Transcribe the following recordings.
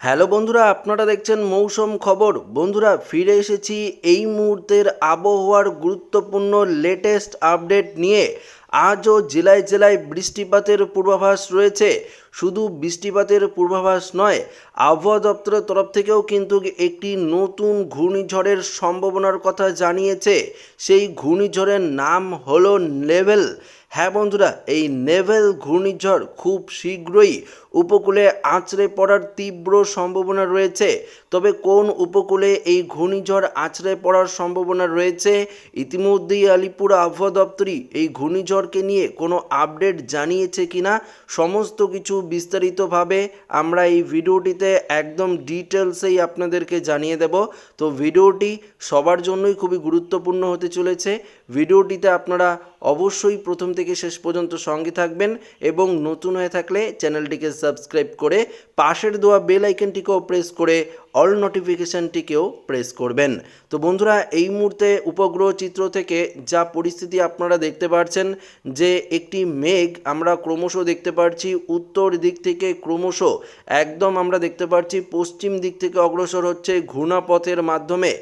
Hello বন্ধুরা, আপনারা দেখছেন মৌসুম খবর। বন্ধুরা, ফিরে এসেছি এই মুহূর্তের আবহাওয়ার গুরুত্বপূর্ণ লেটেস্ট আপডেট নিয়ে। আজও জেলায় জেলায় বৃষ্টিপাতের পূর্বাভাস রয়েছে। শুধু বৃষ্টিপাতের পূর্বাভাস নয়, আবহাওয়া দপ্তরের তরফ থেকেও কিন্তু একটি নতুন ঘূর্ণিঝড়ের সম্ভাবনার কথা জানিয়েছে। সেই ঘূর্ণিঝড়ের নাম হলো লেভেল। হ্যাঁ বন্ধুরা, এই নেভেল ঘূর্ণিঝড় খুব শীঘ্রই উপকূলে আছড়ে পড়ার তীব্র সম্ভাবনা রয়েছে। তবে কোন উপকূলে এই ঘূর্ণিঝড় আছড়ে পড়ার সম্ভাবনা রয়েছে ইতিমধ্যেই আলিপুর আবহাওয়া দপ্তরই এই ঘূর্ণিঝড়কে নিয়ে কোনো আপডেট জানিয়েছে কিনা সমস্ত কিছু বিস্তারিতভাবে আমরা এই ভিডিওটিতে একদম ডিটেলসেই আপনাদেরকে জানিয়ে দেব। তো ভিডিওটি সবার জন্যই খুবই গুরুত্বপূর্ণ হতে চলেছে। ভিডিওটিতে আপনারা অবশ্যই প্রথম থেকে শেষ পর্যন্ত সঙ্গে থাকবেন এবং নতুন হয়ে থাকলে চ্যানেলটিকে সাবস্ক্রাইব করে পাশের দেওয়া বেল আইকনটিকেও প্রেস করে অল নোটিফিকেশানটিকেও প্রেস করবেন। তো বন্ধুরা, এই মুহূর্তে উপগ্রহ চিত্র থেকে যা পরিস্থিতি আপনারা দেখতে পাচ্ছেন যে একটি মেঘ আমরা ক্রমশ দেখতে পাচ্ছি উত্তর দিক থেকে ক্রমশ একদম আমরা দেখতে পাচ্ছি পশ্চিম দিক থেকে অগ্রসর হচ্ছে ঘূর্ণাপথের মাধ্যমে।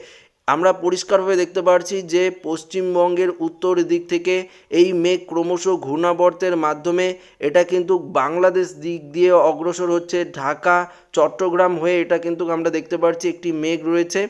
আমরা পরিষ্কারভাবে দেখতে পারছি যে পশ্চিমবঙ্গের উত্তর দিক থেকে এই মেঘ ক্রমশ ঘূর্ণাবর্তের মাধ্যমে এটা কিন্তু বাংলাদেশ দিক দিয়ে অগ্রসর হচ্ছে, ঢাকা চট্টগ্রাম হয়ে এটা কিন্তু আমরা দেখতে পাচ্ছি একটি মেঘ রয়েছে,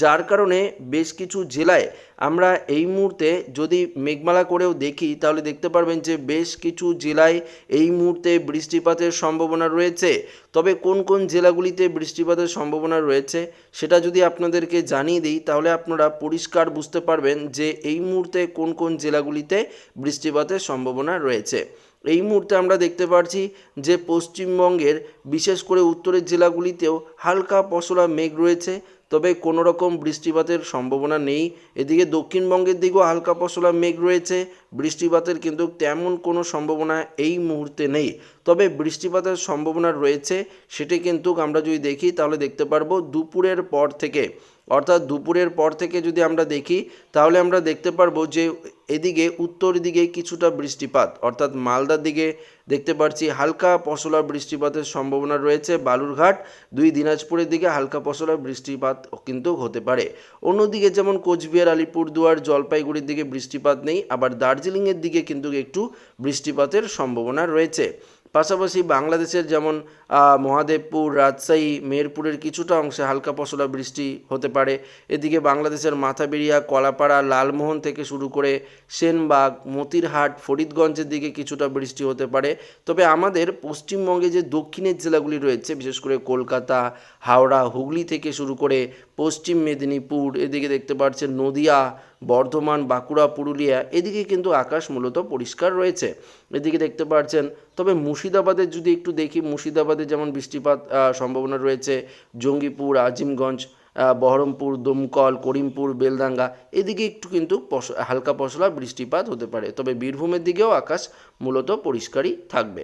যার কারণে বেশ কিছু জেলায় আমরা এই মুহূর্তে যদি মেঘমালা করেও দেখি, তাহলে দেখতে পারবেন যে বেশ কিছু জেলায় এই মুহূর্তে বৃষ্টিপাতের সম্ভাবনা রয়েছে। তবে কোন কোন জেলাগুলিতে বৃষ্টিপাতের সম্ভাবনা রয়েছে, সেটা যদি আপনাদেরকে জানিয়ে দিই, তাহলে আপনারা পরিষ্কার বুঝতে পারবেন যে এই মুহূর্তে কোন কোন জেলাগুলিতে বৃষ্টিপাতের সম্ভাবনা রয়েছে। এই মুহূর্তে আমরা দেখতে পাচ্ছি যে পশ্চিমবঙ্গের, বিশেষ করে উত্তরের জেলাগুলিতেও হালকা পশলা মেঘ রয়েছে, তবে কোনো রকম বৃষ্টিপাতের সম্ভাবনা নেই। এদিকে দক্ষিণবঙ্গের দিকেও হালকা পশলা মেঘ রয়েছে, বৃষ্টিপাতের কিন্তু তেমন কোনো সম্ভাবনা এই মুহূর্তে নেই। তবে বৃষ্টিপাতের সম্ভাবনা রয়েছে, সেটি কিন্তু আমরা যদি দেখি তাহলে দেখতে পারব দুপুরের পর থেকে। অর্থাৎ দুপুরের পর থেকে যদি আমরা দেখি তাহলে আমরা দেখতে পারব যে এদিকে, উত্তর দিকে কিছুটা বৃষ্টিপাত। অর্থাৎ মালদার দিকে দেখতে পাচ্ছি হালকা পশলা বৃষ্টিপাতের সম্ভাবনা রয়েছে। বালুরঘাট, দুই দিনাজপুরের দিকে হালকা পশলা বৃষ্টিপাত কিন্তু হতে পারে। অন্যদিকে যেমন কোচবিহার, আলিপুরদুয়ার, জলপাইগুড়ির দিকে বৃষ্টিপাত নেই। আবার দার্জিলিংয়ের দিকে কিন্তু একটু বৃষ্টিপাতের সম্ভাবনা রয়েছে। পাশাপাশি বাংলাদেশের যেমন মহাদেবপুর, রাজশাহী, মেহেরপুরের কিছুটা অংশে হালকা পশলা বৃষ্টি হতে পারে। এদিকে বাংলাদেশের মাথাবেড়িয়া, কলাপাড়া, লালমোহন থেকে শুরু করে সেনবাগ, মতিরহাট, ফরিদগঞ্জের দিকে কিছুটা বৃষ্টি হতে পারে। তবে আমাদের পশ্চিমবঙ্গে যে দক্ষিণের জেলাগুলি রয়েছে, বিশেষ করে কলকাতা, হাওড়া, হুগলি থেকে শুরু করে পশ্চিম মেদিনীপুর, এদিকে দেখতে পাচ্ছেন নদিয়া, বর্ধমান, বাঁকুড়া, পুরুলিয়া, এদিকে কিন্তু আকাশ মূলত পরিষ্কার রয়েছে। এদিকে দেখতে পাচ্ছেন তবে মুর্শিদাবাদের যদি একটু দেখি, মুর্শিদাবাদে যেমন বৃষ্টিপাত সম্ভাবনা রয়েছে, জঙ্গিপুর, আজিমগঞ্জ বহরমপুর, দমকল, করিমপুর বেলদাঙ্গা এদিকে একটু কিন্তু হালকা পশলা বৃষ্টিপাত হতে পারে। তবে বীরভূমের দিকেও আকাশ মূলত পরিষ্কারই থাকবে।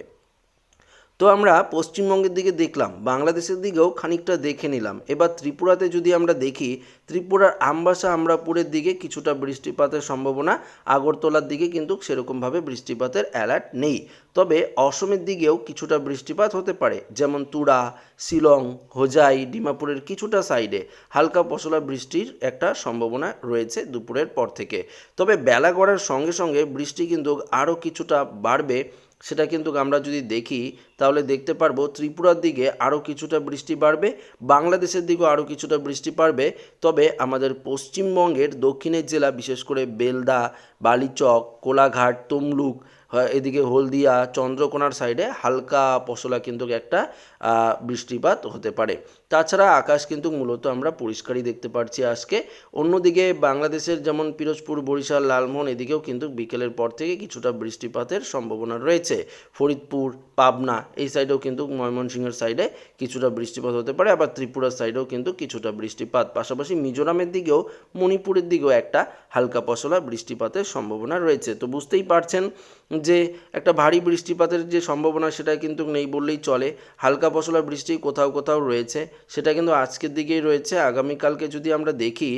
তো আমরা পশ্চিমবঙ্গের দিকে দেখলাম, বাংলাদেশের দিকেও খানিকটা দেখে নিলাম। এবার ত্রিপুরাতে যদি আমরা দেখি, ত্রিপুরার আমবাসা আমরাপুরের দিকে কিছুটা বৃষ্টিপাতের সম্ভাবনা, আগরতলার দিকে কিন্তু সেরকমভাবে বৃষ্টিপাতের অ্যালার্ট নেই। তবে অসমের দিকেও কিছুটা বৃষ্টিপাত হতে পারে, যেমন তুরা, শিলং, হোজাই, ডিমাপুরের কিছুটা সাইডে। হালকা পশলা বৃষ্টির একটা সম্ভাবনা রয়েছে দুপুরের পর থেকে। তবে বেলা গড়ার সঙ্গে সঙ্গে বৃষ্টি কিন্তু আরও কিছুটা বাড়বে, সেটা কিন্তু আমরা যদি দেখি, তাহলে দেখতে পারব ত্রিপুরার দিকে আরও কিছুটা বৃষ্টি বাড়বে, বাংলাদেশের দিকেও আরও কিছুটা বৃষ্টি বাড়বে তবে আমাদের পশ্চিমবঙ্গের দক্ষিণের জেলা, বিশেষ করে বেলদা, বালিচক, কোলাঘাট, তমলুক এদিকে হলদিয়া চন্দ্রকোনার সাইডে হালকা পশলা কিন্তু একটা বৃষ্টিপাত হতে পারে। তাছাড়া আকাশ কিন্তু মূলত আমরা পরিষ্কারই দেখতে পাচ্ছি আজকে। অন্যদিকে বাংলাদেশের যেমন পিরোজপুর, বরিশাল, লালমোহন এদিকেও কিন্তু বিকেলের পর থেকে কিছুটা বৃষ্টিপাতের সম্ভাবনা রয়েছে। ফরিদপুর, পাবনা এই সাইডেও কিন্তু ময়মনসিংহের সাইডে কিছুটা বৃষ্টিপাত হতে পারে। আবার ত্রিপুরার সাইডেও কিন্তু কিছুটা বৃষ্টিপাত। পাশাপাশি মিজোরামের দিকেও মণিপুরের দিকেও একটা হালকা পশলা বৃষ্টিপাতের সম্ভাবনা রয়েছে। তো বুঝতেই পারছেন যে একটা ভারী বৃষ্টিপাতের যে সম্ভাবনা সেটা কিন্তু নেই বললেই চলে। হালকা পশলা বৃষ্টি কোথাও কোথাও রয়েছে। সেটা কিন্তু আজকের দিকেই রয়েছে। আগামীকালকে যদি আমরা দেখি,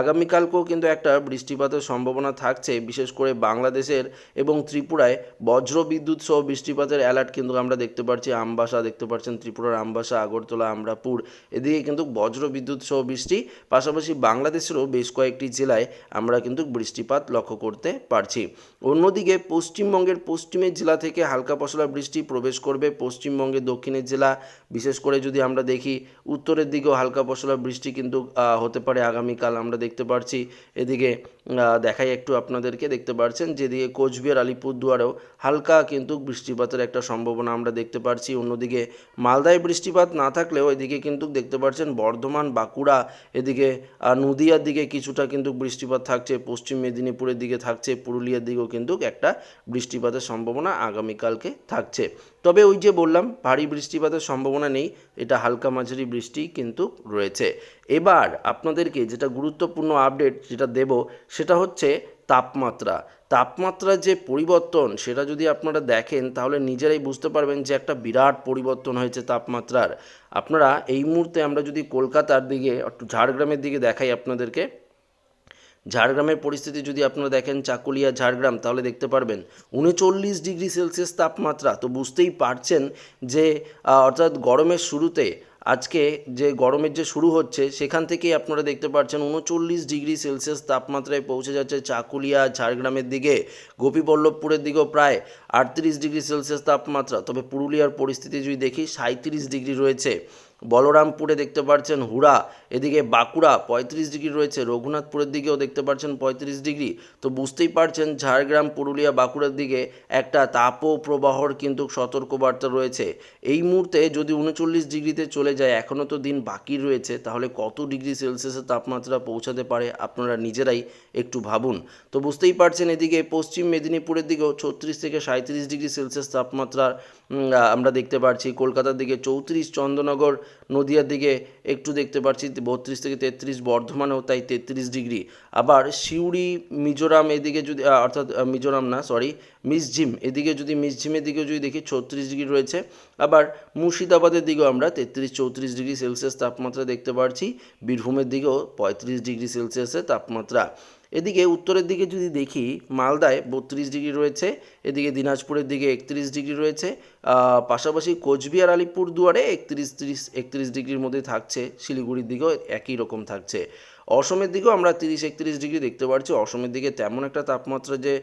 আগামীকালকেও কিন্তু একটা বৃষ্টিপাতের সম্ভাবনা থাকছে, বিশেষ করে বাংলাদেশের এবং ত্রিপুরায়। বজ্র বিদ্যুৎ সহ বৃষ্টিপাতের অ্যালার্ট কিন্তু আমরা দেখতে পাচ্ছি আমবাসা দেখতে পাচ্ছেন ত্রিপুরার আমবাসা, আগরতলা, আমরাপুর। এদিকে কিন্তু বজ্র বিদ্যুৎ সহ বৃষ্টি, পাশাপাশি বাংলাদেশেরও বেশ কয়েকটি জেলায় আমরা কিন্তু বৃষ্টিপাত লক্ষ্য করতে পারছি। অন্যদিকে পশ্চিমবঙ্গের পশ্চিমের জেলা থেকে হালকা পশলা বৃষ্টি প্রবেশ করবে। পশ্চিমবঙ্গের দক্ষিণের জেলা, বিশেষ করে যদি আমরা দেখি উত্তরের দিকেও হালকা পশলা বৃষ্টি কিন্তু হতে পারে আগামীকাল। আমরা দেখতে পারছি এদিকে দেখাই একটু আপনাদেরকে। দেখতে পাচ্ছেন যেদিকে কোচবিহার, আলিপুরদুয়ারেও হালকা কিন্তু বৃষ্টিপাতের একটা সম্ভাবনা আমরা দেখতে পারছি। অন্যদিকে মালদায় বৃষ্টিপাত না থাকলেও এদিকে কিন্তু দেখতে পাচ্ছেন বর্ধমান, বাঁকুড়া, এদিকে নদিয়ার দিকে কিছুটা কিন্তু বৃষ্টিপাত থাকছে। পশ্চিম মেদিনীপুরের দিকে থাকছে। পুরুলিয়ার দিকেও কিন্তু একটা বৃষ্টিপাতের সম্ভাবনা আগামীকালকে থাকছে। তবে ওই যে বললাম, ভারী বৃষ্টিপাতের সম্ভাবনা নেই, এটা হালকা মাঝারি বৃষ্টি কিন্তু রয়েছে। এবার আপনাদেরকে যেটা গুরুত্বপূর্ণ আপডেট যেটা দেব, সেটা হচ্ছে তাপমাত্রা। তাপমাত্রার যে পরিবর্তন, সেটা যদি আপনারা দেখেন, তাহলে নিজেরাই বুঝতে পারবেন যে একটা বিরাট পরিবর্তন হয়েছে তাপমাত্রার। আপনারা এই মুহূর্তে আমরা যদি কলকাতার দিকে, একটু ঝাড়গ্রামের দিকে দেখাই আপনাদেরকে। ঝাড়গ্রামের পরিস্থিতি যদি আপনারা দেখেন চাকুলিয়া, ঝাড়গ্রাম, তাহলে দেখতে পারবেন উনচল্লিশ ডিগ্রি সেলসিয়াস তাপমাত্রা। তো বুঝতেই পারছেন যে অর্থাৎ গরমের শুরুতে, আজকে যে গরমের যে শুরু হচ্ছে, সেখান থেকেই আপনারা দেখতে পাচ্ছেন উনচল্লিশ ডিগ্রি সেলসিয়াস তাপমাত্রায় পৌঁছে যাচ্ছে চাকুলিয়া, ঝাড়গ্রামের দিকে। গোপীবল্লভপুরের দিকেও প্রায় আটত্রিশ ডিগ্রি সেলসিয়াস তাপমাত্রা। তবে পুরুলিয়ার পরিস্থিতি যদি দেখি সাঁত্রিশ ডিগ্রি রয়েছে। বলরামপুরে দেখতে পাচ্ছেন হুড়া এদিকে বাঁকুড়া পঁয়ত্রিশ ডিগ্রি রয়েছে রঘুনাথপুরের দিকেও দেখতে পাচ্ছেন পঁয়ত্রিশ ডিগ্রি। তো বুঝতেই পারছেন ঝাড়গ্রাম পুরুলিয়া বাঁকুড়ার দিকে একটা তাপ প্রবাহর কিন্তু সতর্কবার্তা রয়েছে। এই মুহূর্তে যদি উনচল্লিশ ডিগ্রিতে চলে যায় এখনও তো দিন বাকি রয়েছে তাহলে কত ডিগ্রি সেলসিয়াসের তাপমাত্রা পৌঁছাতে পারে আপনারা নিজেরাই একটু ভাবুন। তো বুঝতেই পারছেন এদিকে পশ্চিম মেদিনীপুরের দিকেও ছত্রিশ থেকে সাঁত্রিশ ডিগ্রি সেলসিয়াস তাপমাত্রা উম, আমরা দেখতে পাচ্ছি কলকাতার দিকে চৌত্রিশ চন্দ্রনগর নদিয়ার দিকে একটু দেখতে পাচ্ছি বত্রিশ থেকে তেত্রিশ, বর্ধমানেও তাই তেত্রিশ ডিগ্রি। আবার সিউড়ি, মিজোরাম এদিকে যদি অর্থাৎ মিজোরাম না সরি মিসঝিম এদিকে যদি মিসঝিমের দিকেও যদি দেখি ছত্রিশ ডিগ্রি রয়েছে। আবার মুর্শিদাবাদের দিকেও আমরা তেত্রিশ, চৌত্রিশ ডিগ্রি সেলসিয়াস তাপমাত্রা দেখতে পাচ্ছি বীরভূমের দিকেও পঁয়ত্রিশ ডিগ্রি সেলসিয়াসের তাপমাত্রা। এদিকে উত্তরের দিকে যদি দেখি, মালদায় বত্রিশ ডিগ্রি রয়েছে, এদিকে দিনাজপুরের দিকে একত্রিশ ডিগ্রি রয়েছে পাশাপাশি কোচবিহার, আলিপুর দুয়ারে একত্রিশ তিরিশ, একত্রিশ ডিগ্রির মধ্যে থাকছে, শিলিগুড়ির দিকেও একই রকম থাকছে। অসমের দিকেও আমরা তিরিশ, একত্রিশ ডিগ্রি দেখতে পাচ্ছি, অসমের দিকে তেমন একটা তাপমাত্রা যে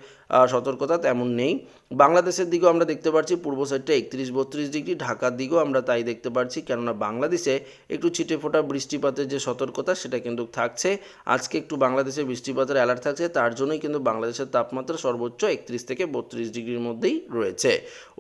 সতর্কতা তেমন নেই। বাংলাদেশের দিকেও আমরা দেখতে পাচ্ছি পূর্ব সাইডটা একত্রিশ বত্রিশ ডিগ্রি, ঢাকার দিকেও আমরা তাই দেখতে পাচ্ছি কেননা বাংলাদেশে একটু ছিটে ফোটা বৃষ্টিপাতের যে সতর্কতা, সেটা কিন্তু থাকছে। আজকে একটু বাংলাদেশে বৃষ্টিপাতের অ্যালার্ট থাকছে, তার জন্যই কিন্তু বাংলাদেশের তাপমাত্রা সর্বোচ্চ একত্রিশ থেকে বত্রিশ ডিগ্রির মধ্যেই রয়েছে।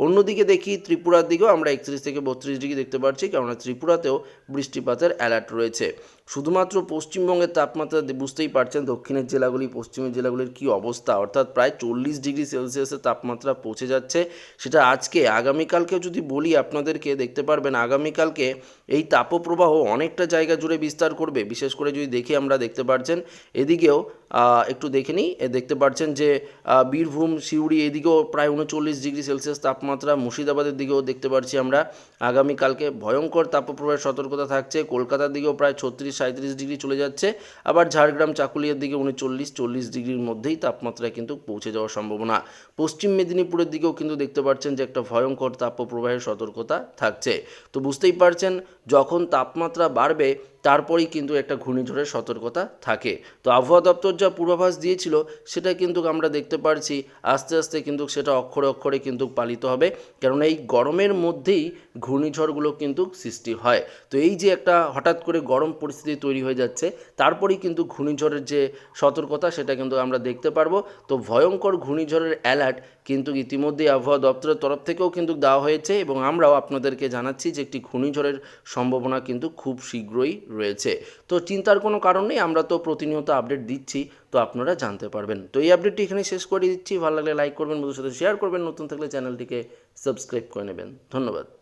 অন্যদিকে দেখি ত্রিপুরার দিকেও আমরা একত্রিশ থেকে বত্রিশ ডিগ্রি দেখতে পাচ্ছি কেননা ত্রিপুরাতেও বৃষ্টিপাতের অ্যালার্ট রয়েছে। শুধুমাত্র পশ্চিমবঙ্গের তাপমাত্রা বুঝতেই পারছেন, দক্ষিণের জেলাগুলি, পশ্চিমের জেলাগুলির কি অবস্থা? অর্থাৎ প্রায় চল্লিশ ডিগ্রি সেলসিয়াসের তাপমাত্রা পৌঁছে যাচ্ছে। সেটা আজকে আগামীকালকে যদি বলি আপনাদেরকে, দেখতে পারবেন আগামীকালকে এই তাপপ্রবাহ অনেকটা জায়গা জুড়ে বিস্তার করবে। বিশেষ করে যদি দেখি আমরা, দেখতে পাচ্ছেন এদিকেও একটু দেখে নিই। দেখতে পাচ্ছেন যে বীরভূম, সিউড়ি এদিকেও প্রায় উনচল্লিশ ডিগ্রি সেলসিয়াস তাপমাত্রা। মুর্শিদাবাদের দিকেও দেখতে পাচ্ছি আমরা, আগামীকালকে ভয়ঙ্কর তাপপ্রবাহের সতর্কতা থাকছে। কলকাতার দিকেও প্রায় ছত্রিশ সাঁত্রিশ ডিগ্রি চলে যাচ্ছে। আবার ঝাড়গ্রাম, চাকুলিয়ার দিকে উনচল্লিশ, চল্লিশ ডিগ্রির মধ্যেই তাপমাত্রা কিন্তু পৌঁছে যাওয়ার সম্ভাবনা। পশ্চিম মেদিনীপুরের দিকেও কিন্তু দেখতে পাচ্ছেন যে একটা ভয়ঙ্কর তাপপ্রবাহের সতর্কতা থাকছে। তো বুঝতেই পারছেন, যখন তাপমাত্রা বাড়বে, তারপরেই কিন্তু একটা ঘূর্ণিঝড়ের সতর্কতা থাকে। তো আবহাওয়া দপ্তর যা পূর্বাভাস দিয়েছিল, সেটা কিন্তু আমরা দেখতে পারছি। আস্তে আস্তে কিন্তু সেটা অক্ষরে অক্ষরে কিন্তু পালিত হবে। কারণ এই গরমের মধ্যেই ঘূর্ণিঝড়গুলো কিন্তু সৃষ্টি হয়। তো এই যে একটা হঠাৎ করে গরম পরিস্থিতি তৈরি হয়ে যাচ্ছে, তারপরেই কিন্তু ঘূর্ণিঝড়ের যে সতর্কতা, সেটা কিন্তু আমরা দেখতে পারব। তো ভয়ঙ্কর ঘূর্ণিঝড়ের অ্যালার্ট কিন্তু ইতিমধ্যেই আবহাওয়া দপ্তরের তরফ থেকেও কিন্তু দেওয়া হয়েছে এবং আমরাও আপনাদেরকে জানাচ্ছি যে একটি ঘূর্ণিঝড়ের সম্ভাবনা কিন্তু খুব শীঘ্রই রয়েছে। তো চিন্তার কোনো কারণ নেই, আমরা তো প্রতিনিয়ত আপডেট দিচ্ছি, তো আপনারা জানতে পারবেন। তো এই আপডেটটি এখানে শেষ করে দিচ্ছি। ভালো লাগলে লাইক করবেন বন্ধুর সাথে শেয়ার করবেন। নতুন থাকলে চ্যানেলটিকে সাবস্ক্রাইব করে নেবেন। ধন্যবাদ।